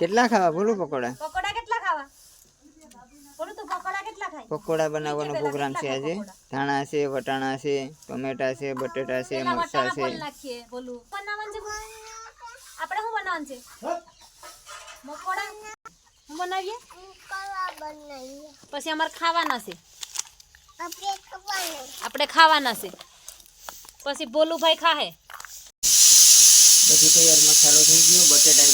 કેટલા ખાવા? બોલો પકોડા. પકોડા કેટલા ખાવા? બોલું તું પકોડા કેટલા ખાય? પકોડા બનાવવાનો પ્રોગ્રામ છે આજે. ધાણા છે વટાણા છે ટમેટા છે બટેટા છે મરચા છે. ફોલ બનાવવાનું છે આપણે શું બનાવવાનું છે? મકોડા? શું બનાવીએ? પછી અમારે ખાવાના છે. આપણે ખાવાના છે. પછી બોલુભાઈ ખાહે. બધી તૈયાર મસાલો થઈ ગયો બટેટા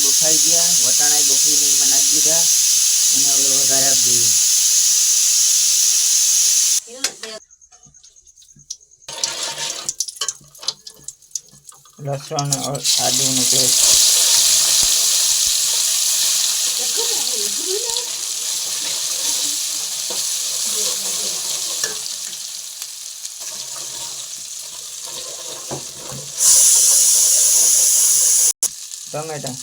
લસણ અ- આદુનો પેસ્ટ ટમેટા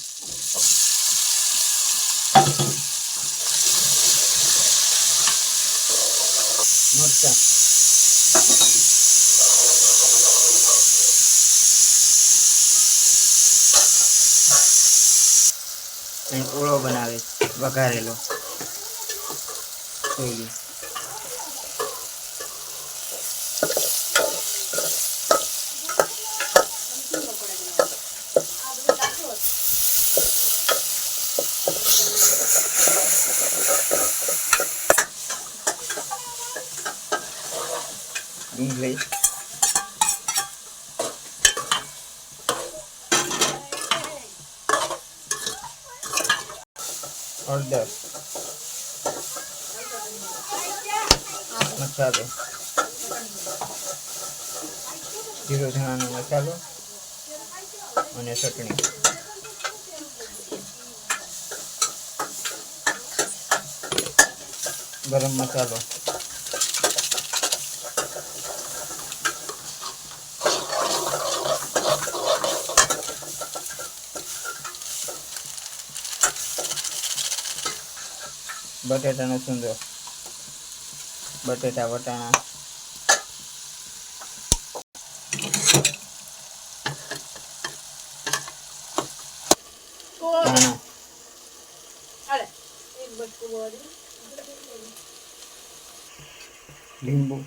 કંઈક ઓળો બનાવે છે, વઘારેલો જોઈ લો. હળદર મસાલો જીરો ધાણાનો મસાલો અને ચટણી ગરમ મસાલો બટેટાનો સુંદર. બટેટા વટાણા. ધાણા લીંબુ.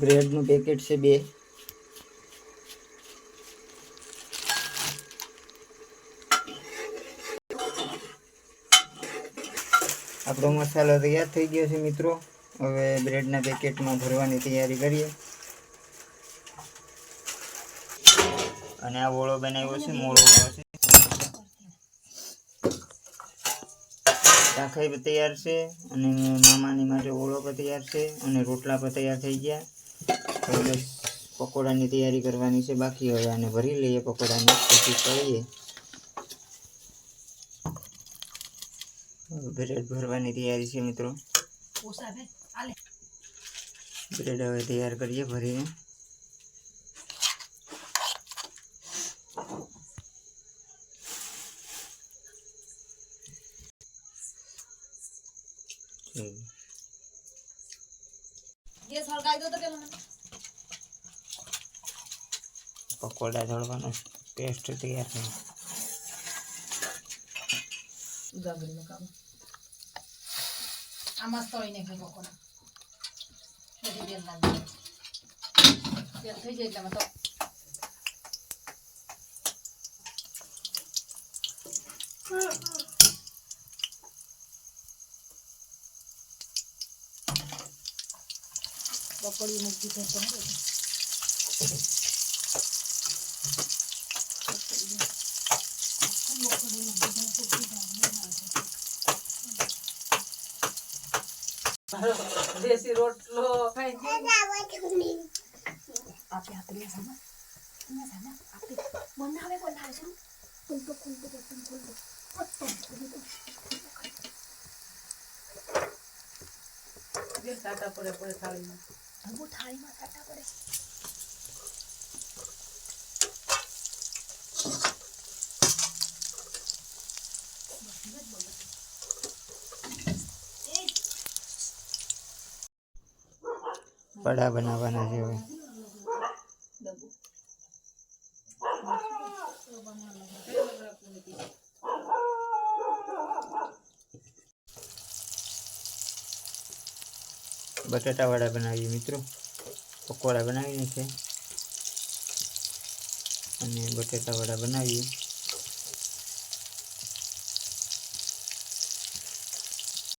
બ્રેડનું પેકેટ છે બે. આપણો મસાલો તૈયાર થઈ ગયો છે મિત્રો. હવે બ્રેડના પેકેટમાં ભરવાની તૈયારી કરીએ. અને આ ઓળો બનાવ્યો છે, મોળો ઓળો છે. શાખાઈ પણ તૈયાર છે અને મામાની માટે ઓળો પણ તૈયાર છે અને રોટલા પણ તૈયાર થઈ ગયા. બસ પકોડાની તૈયારી કરવાની છે. બાકી હવે આને ભરી લઈએ પકોડાને. પછી કરીએ બ્રેડ ભરવાની તૈયારી છે મિત્રો બ્રેડ હવે તૈયાર કરીએ ભરીને હમ. ગેસ હળગાવી દો તો પેલો મને પકોડા તળવાનો પેસ્ટ તૈયાર થઈ આ મસ્ત সামাজতই নাকি কখনো সেটি তেল লাগবে তেল থই যেতাম তো বকরি মুখ দিতে হবে દેશી રોટલો. આપે આપે સામા. સામા. આપે. બનાવે બનાવે છે? ખુલતો ખુલતો બટન ખુલતો. થાળીમાં. થાળીમાં સાટા પડે. વડા બનાવવાના છે હવે. બટાટા વડા બનાવીએ મિત્રો. પકોડા બનાવીને છે. અને બટાટાવાળા બનાવીએ.